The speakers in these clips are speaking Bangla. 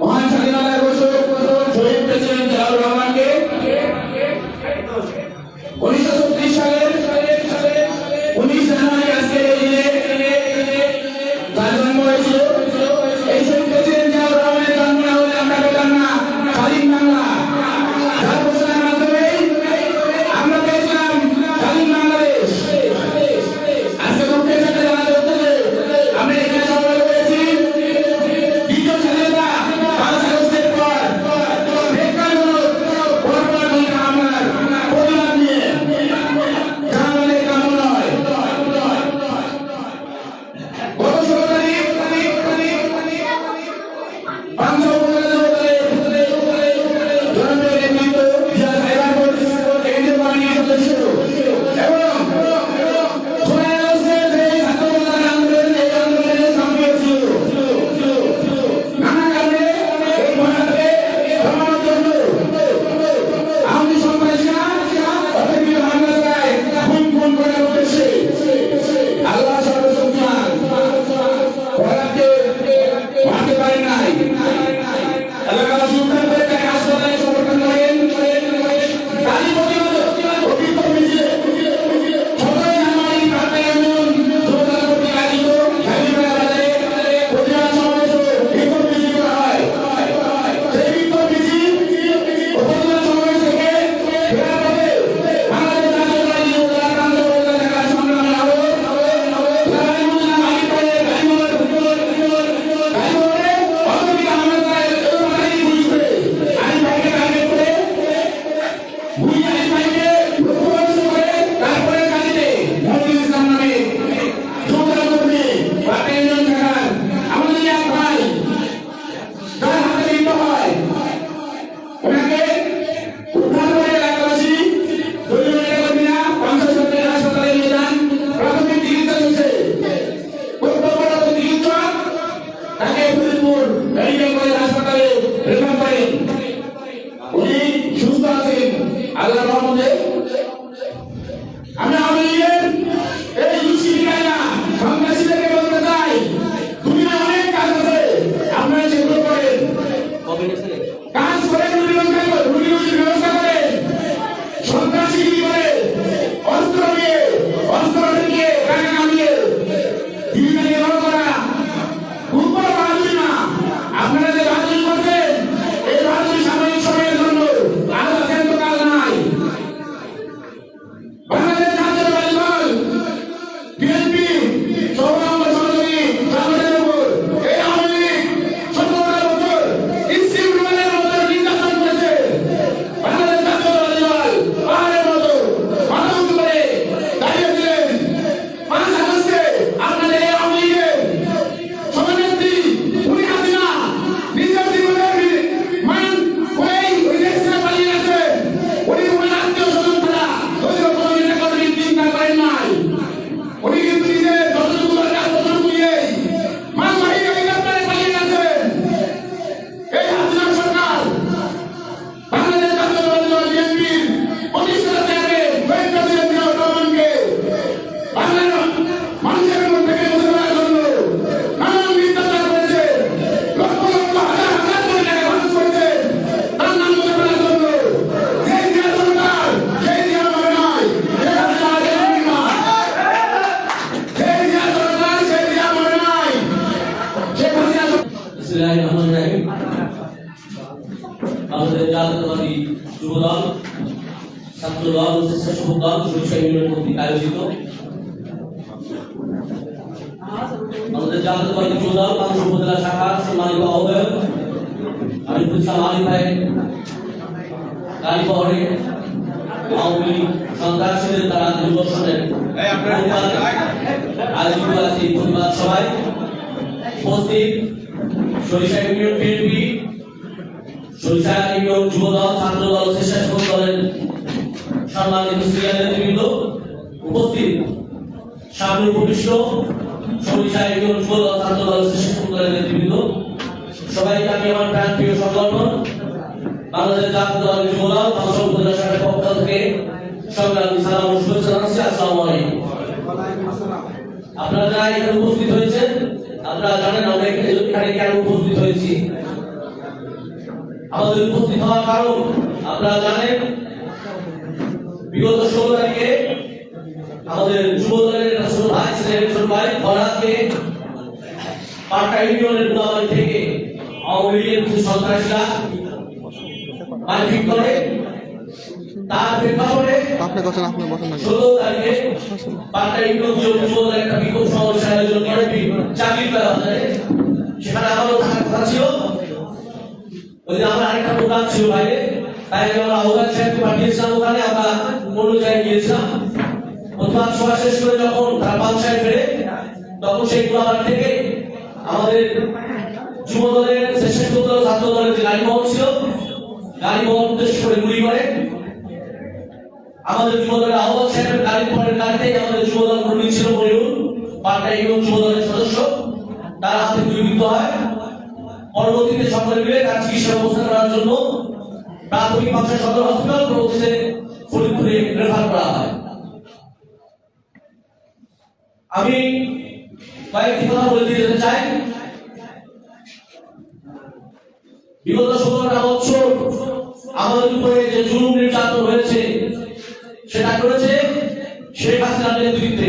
মহান স্বাধীনতা ঘোষক শহীদ প্রেসিডেন্ট জিয়াউর রহমানকে যুবদল ছাত্রদল ও স্বেচ্ছাসেবক দল সুরক্ষা ইউনিয়ন কর্তৃক আয়োজিত। আমাদের জাতীয়তাবাদী যুবদল মানুষ উপজেলা শাখা, সম্মানিত আহ্বায়ক আমিরুল ইসলাম আলী ভাই কালীপহরে আওয়ামী লীগ সন্ত্রাসীদের দ্বারা নির্বাসনের আয়োজিত আছে ধন্যবাদ সবাই উপস্থিত সরিষা ইউনিয়ন বিএনপি সরিষাকারী দল যুবদল, ছাত্রদল, স্বেচ্ছাসেবক দলের সম্মানিত সিনিয়র উপস্থিত। সামনে উপবিষ্ট সরিষাকারী দল যুবদল, ছাত্রদল, স্বেচ্ছাসেবক দলের নেতৃবৃন্দ। সবাইকে আমি আমার প্রাণ প্রিয় সংগঠন বাংলাদেশ জাতীয় দল যুবদল ভাষণ উপদেশের পক্ষ থেকে সংগ্রামী সালাম ও শুভেচ্ছা জানাচ্ছি। আসসালামু আপনারা এখানে উপস্থিত হয়েছেন, আপনারা জানেন আমরা এখানে কেন উপস্থিত হয়েছি। আমাদের উপস্থিত হওয়ার কারণ আপনারা জানেন বিগত ষোলো তারিখে আমাদের যুব দলের ছোট ভাই ছিলেন ছোট ভাই ফরহাদকে পাট্টা ইউনিয়নের গুদামারি থেকে আওয়ামী লীগের কিছু সন্ত্রাসীরা মারপিট করে। তার প্রেক্ষাপটে আপনি বসেন আপনি বসেন ষোলো তারিখে পাট্টা ইউনিয়ন যুব যুব দলের একটা বিক্ষোভ সমাবেশ আয়োজন করে চাকরি সেখানে আমারও থাকার কথা ছিল। ওই দিন আমার আরেকটা প্রোগ্রাম ছিল বাইরে। তাই আমি আমরা আহ্বান সাহেবকে পাঠিয়েছিলাম ওখানে, আমরা জায়গায় গিয়েছিলাম। প্রথম সভা শেষ করে যখন তার বাংশায় ফেরে, তখন সেই গোলাবাড়ি থেকে আমাদের যুব দলের শেষের দল ছাত্র দলের যে গাড়ি বহন ছিল গাড়ি বহন উদ্দেশ্য করে গুলি করে, আমাদের যুব দলের আহ্বান সাহেবের গাড়ি পরের গাড়িতে আমাদের যুব দল কর্মী ছিল মরিউল পাল্টা এবং যুব দলের সদস্য। তার হাতে গুলিবিদ্ধ হয়। পরবর্তীতে সকলে মিলে তার চিকিৎসা ব্যবস্থা করার জন্য প্রাথমিক বাংশা সদর হসপিটাল পরবর্তীতে ফরিদপুরে রেফার করা হয়। আমি কয়েকটি কথা বলে দিয়ে যেতে চাই। বিগত সতেরোটা বছর আমাদের উপরে যে জুলুম নির্যাতন হয়েছে, সেটা করেছে শেখ হাসিনার নেতৃত্বে।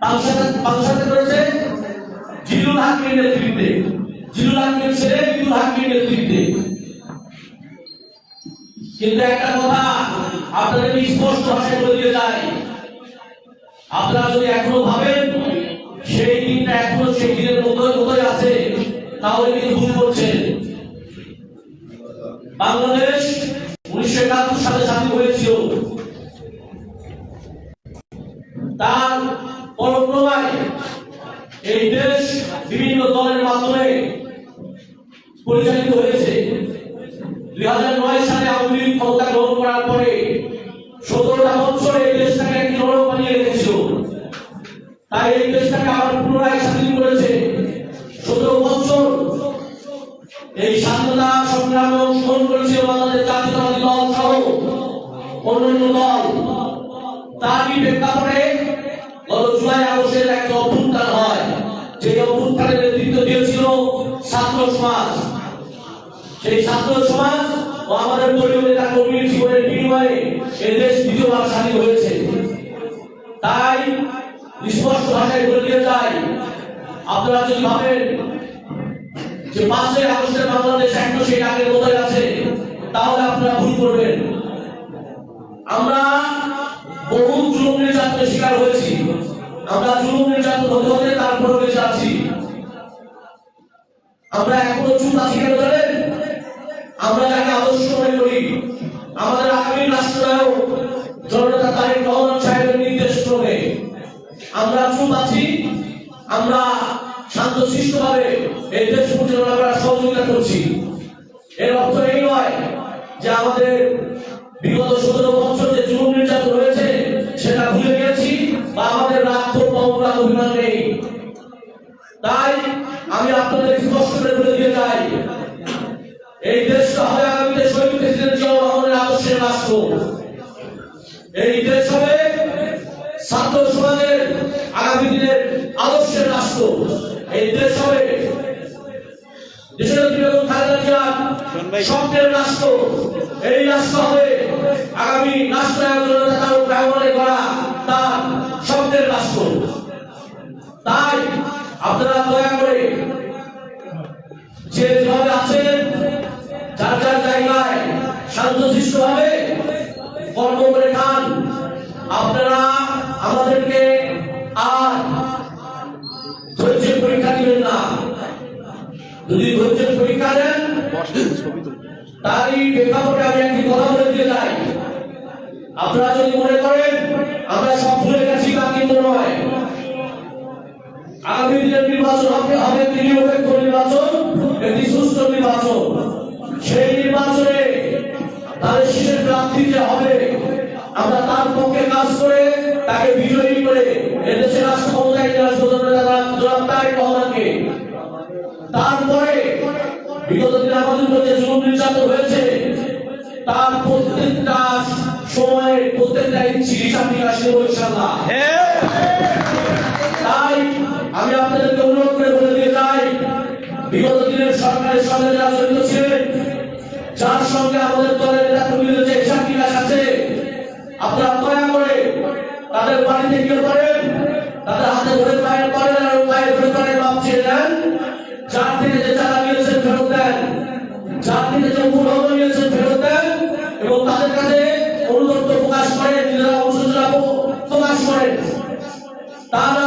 পাংশাতে সাথে করেছে জিলুল হাকিমের নেতৃত্বে। জিলুল হাকিমের ছেলে বিদুল হাকিমের নেতৃত্বে কিন্তু একটা কথা, আপনাদের স্পষ্ট ভাষায় বলে দিয়ে যায় আপনারা যদি এখনও ভাবেন, সেই দিনটা এখনও সেই দিনের মতোই মতোই আছে, তাহলে কিন্তু ভুল করছেন। বাংলাদেশ উনিশশো একাত্তর সালে স্বাধীন হয়েছিল। তার পরক্রমায় এই দেশ বিভিন্ন দলের মাধ্যমে পরিচালিত হয়েছে। দুই হাজার নয় সালে আওয়ামী লীগ ক্ষমতা গ্রহণ করার পরে সতেরোটা বছর এই দেশটাকে একটি নরক বানিয়ে রেখেছিল। তাই এই দেশটাকে আবার পুনরায় স্বাধীন করেছে। সতেরো বছর এই স্বাধীনতা সংগ্রামে অংশগ্রহণ করেছিল বাংলাদেশ জাতীয়তাবাদী দল সহ অন্যান্য দল। তারই প্রেক্ষাপটে গত জুলাই আগস্টের একটা সেই ছাত্র সমাজ ও আমাদের দলীয় নেতা কর্মীর জীবনের বিনিময়ে এই দেশ দ্বিতীয়বার স্বাধীন হয়েছে। তাই স্পষ্ট ভাষায় বলে দিয়ে যাই আপনারা যদি ভাবেন যে পাঁচই আগস্টের বাংলাদেশ সেই আছে, তাহলে আপনারা ভুল করবেন। আমরা বহু জুলুম নির্যাতনের শিকার হয়েছি। আমরা জুলুম নির্যাতন হতে হতে তারপরে বেঁচে আছি। আমরা এখনও চুপ আছি কেন জানেন? আমরা যাকে আদর্শ মনে করি। আমাদের আগামী রাষ্ট্রনায়ক জননেতা তারেক রহমান সাহেবের নির্দেশ ক্রমে আমরা চুপ আছি, আমরা শান্ত ভাবে এই দেশ পরিচালনা সহযোগিতা করছি। এর অর্থ এই নয় যে আমাদের বিগত সতেরো বছর যে জুলুম নির্যাতন হয়েছে, সেটা ভুলে গেছি বা আমাদের রাগ অভিমান নেই। তাই আমি আপনাদের দেশটা হবে আগামীতে শহীদ প্রেসিডেন্ট জিয়াউর রহমানের আদর্শের রাষ্ট্র এই দেশ হবে ছাত্র সমাজের আগামী দিনের আদর্শের রাষ্ট্র এই দেশ হবে দেশের বেগম খালেদা জিয়ার স্বপ্নের রাষ্ট্র এই রাষ্ট্র হবে আগামী রাষ্ট্রায়ত্ত ধৈর্যের পরীক্ষা দিবেন না। যদি ধৈর্যের পরীক্ষা দেন, তারই প্রেক্ষাপটে আমি একটি কথা বলে দিয়ে যাই আপনারা যদি মনে করেন, আমরা সব ভুলে গেছি, তা কিন্তু নয়। আগামী দিনের নির্বাচন হবে হবে নিরপেক্ষ নির্বাচন? একটি সুস্থ নির্বাচন। সেই নির্বাচনে তাদের শীতের প্রার্থী যে হবে আমরা তার পক্ষে কাজ করে তাকে বিজয়ী করে এদেশের রাষ্ট্র তারপরে বিগত দিনে আমাদের যে জুলুম নির্যাতন হয়েছে, তার প্রত্যেকটা সময়ের প্রত্যেকটা ইঞ্চি হিসাব নিকাশ ইনশাল্লাহ তাই আমি আপনাদেরকে অনুরোধ করে বলে দিয়ে যাই, বিগত দিনের সরকারের সঙ্গে যারা জড়িত ছিলেন, যার সঙ্গে আমাদের দলের নেতা কর্মীদের যে হিসাব নিকাশ আছে আপনারা দয়া করে তাদের বাড়িতে গিয়ে করেন, তাদের হাতে ধরে পায়ের করেন আর পায়ের ধরে করেন মাপ ছেড়ে দেন। যার থেকে যে চারা নিয়েছেন, ফেরত দেন। যার থেকে যে মূলধন নিয়েছেন, ফেরত দেন। এবং তাদের কাছে অনুরোধ প্রকাশ করেন, নিজেরা অনুশোচনা প্রকাশ করেন। তার